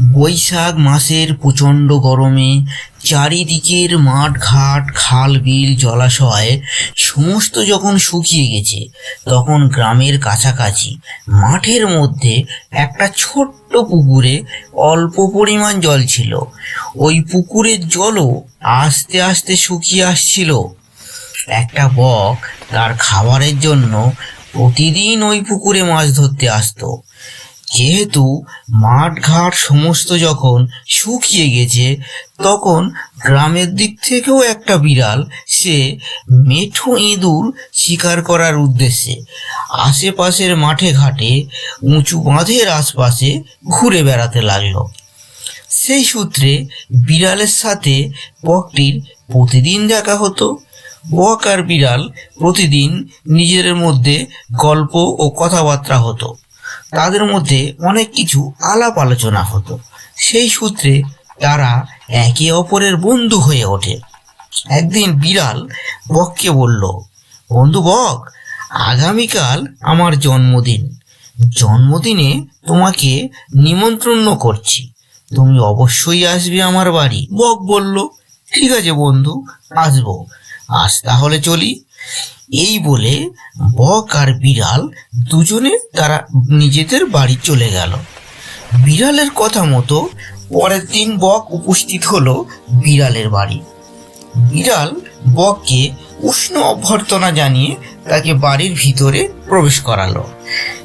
বৈশাখ মাসের প্রচণ্ড গরমে চারিদিকের মাঠ ঘাট, খাল, বিল, জলাশয় সমস্ত যখন শুকিয়ে গেছে, তখন গ্রামের কাছাকাছি মাঠের মধ্যে একটা ছোট্ট পুকুরে অল্প পরিমাণ জল ছিল। ওই পুকুরের জলও আস্তে আস্তে শুকিয়ে আসছিল। একটা বক তার খাবারের জন্য প্রতিদিন ওই পুকুরে মাছ ধরতে আসতো। যেহেতু মাঠ ঘাট সমস্ত যখন শুকিয়ে গেছে, তখন গ্রামের দিক থেকেও একটা বিড়াল, সে মেঠো ইঁদুর শিকার করার উদ্দেশ্যে আশেপাশের মাঠে ঘাটে উঁচু বাঁধের আশপাশে ঘুরে বেড়াতে লাগল। সেই সূত্রে বিড়ালের সাথে বকটির প্রতিদিন দেখা হতো। বক আর বিড়াল প্রতিদিন নিজেদের মধ্যে গল্প ও কথাবার্তা হতো। তাদের মধ্যে অনেক কিছু আলাপ আলোচনা হতো। সেই সূত্রে তারা একে অপরের বন্ধু হয়ে ওঠে। একদিন বিড়াল বককে বলল, বন্ধু বক, আগামীকাল আমার জন্মদিন। জন্মদিনে তোমাকে নিমন্ত্রণ করছি। তুমি অবশ্যই আসবে আমার বাড়ি। বক বলল, ঠিক আছে বন্ধু, আসব। আজ তাহলে চলি। এই বলে বক আর বিড়াল দুজনে তারা নিজেদের বাড়ি চলে গেল। বিড়ালের কথা মতো পরের দিন বক উপস্থিত হলো বিড়ালের বাড়ি। বিড়াল বককে উষ্ণ অভ্যর্থনা জানিয়ে তাকে বাড়ির ভিতরে প্রবেশ করালো।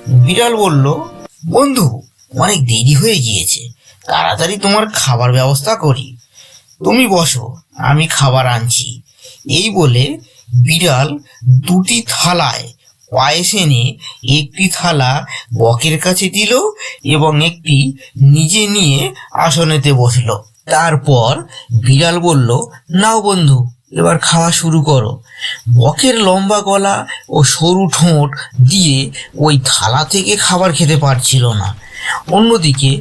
বিড়াল বলল, বন্ধু, অনেক দেরি হয়ে গিয়েছে। তাড়াতাড়ি তোমার খাবার ব্যবস্থা করি। তুমি বসো, আমি খাবার আনছি। এই বলে বিড়াল দুটি থালায় পায়েস এনে একটি থালা বকের কাছে দিল এবং একটি নিজে নিয়ে আসনেতে বসল। তারপর বিড়াল বলল, নাও বন্ধু, এবার খাওয়া শুরু করো। বকের লম্বা গলা ও সরু ঠোঁট দিয়ে ওই থালা থেকে খাবার খেতে পারছিল না। অন্যদিকে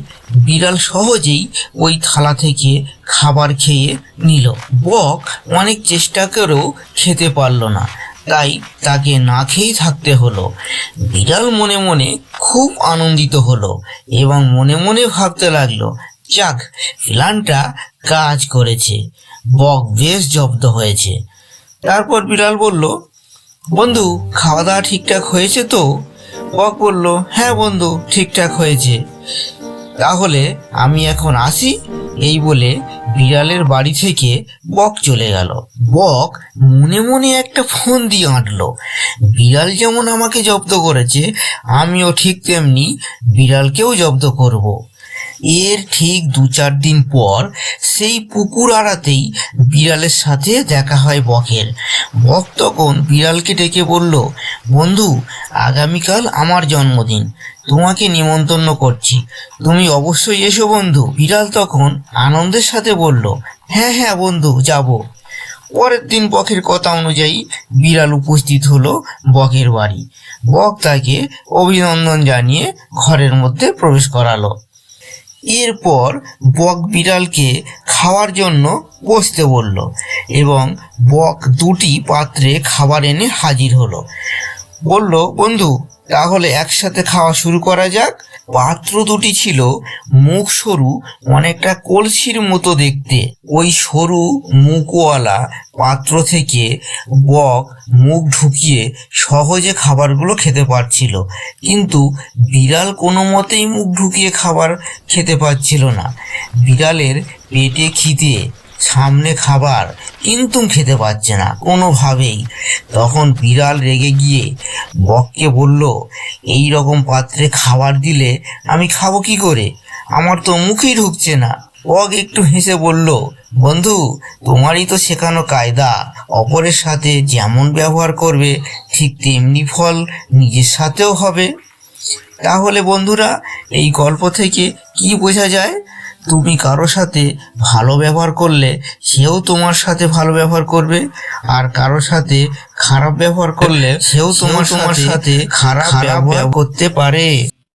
বিড়াল সহজেই ওই থালা থেকে খাবার খেয়ে নিল। বক অনেক চেষ্টা করেও খেতে পারল না, তাই তাকে না খেয়েই থাকতে হলো। বিড়াল মনে মনে খুব আনন্দিত হলো এবং মনে মনে ভাবতে লাগল, যাক, প্ল্যানটা কাজ করেছে। বক বেশ জব্দ হয়েছে। তারপর বিড়াল বলল, বন্ধু খাওয়া দাওয়া ঠিকঠাক হয়েছে তো? বক বলল হ্যাঁ বন্ধু, ঠিকঠাক হয়েছে। তাহলে আমি এখন আসি? এই বলে বিড়ালের বাড়ি থেকে বক চলে গেল। বক মনে মনে একটা ফোন দিয়ে আঁটলো বিড়াল যেমন আমাকে জব্দ করেছে, আমিও ঠিক তেমনি বিড়ালকেও জব্দ করব। এর ঠিক দু চার দিন পর সেই পুকুর আড়াতেই বিড়ালের সাথে দেখা হয় বকের। বক তখন বিড়ালকে ডেকে বলল, বন্ধু, আগামীকাল আমার জন্মদিন। তোমাকে নিমন্ত্রণ করছি। তুমি অবশ্যই এসো বন্ধু। বিড়াল তখন আনন্দের সাথে বলল হ্যাঁ হ্যাঁ বন্ধু, যাব। পরের দিন বকের কথা অনুযায়ী বিড়াল উপস্থিত হলো বকের বাড়ি। বক তাকে অভিনন্দন জানিয়ে ঘরের মধ্যে প্রবেশ করালো। এরপর বক বিড়ালকে খাওয়ার জন্য বসতে বলল এবং বক দুটি পাত্রে খাবার এনে হাজির হলো। বলল, বন্ধু তাহলে একসাথে খাওয়া শুরু করা যাক। পাত্র দুটি ছিল মুখ সরু, অনেকটা কলসির মতো দেখতে। ওই সরু মুখওয়ালা পাত্র থেকে বক মুখ ঢুকিয়ে সহজে খাবারগুলো খেতে পারছিল। কিন্তু বিড়াল কোনো মতেই মুখ ঢুকিয়ে খাবার খেতে পারছিল না। বিড়ালের পেটে খিদে, সামনে খাবার, কিন্তু খেতে পারছে না কোনোভাবেই। তখন বিড়াল রেগে গিয়ে বককে বলল, এই রকম পাত্রে খাবার দিলে আমি খাব কি করে? আমার তো মুখেই ঢুকছে না। বক একটু হেসে বলল, বন্ধু, তোমারই তো শেখানো কায়দা। অপরের সাথে যেমন ব্যবহার করবে, ঠিক তেমনি ফল নিজের সাথেও হবে। তাহলে বন্ধুরা, এই গল্প থেকে কি বোঝা যায়? তুমি কারও সাথে ভালো ব্যবহার করলে সেও তোমার সাথে ভালো ব্যবহার করবে। আর কারও সাথে খারাপ ব্যবহার করলে সেও তোমার তোমার সাথে খারাপ ব্যবহার করতে পারে।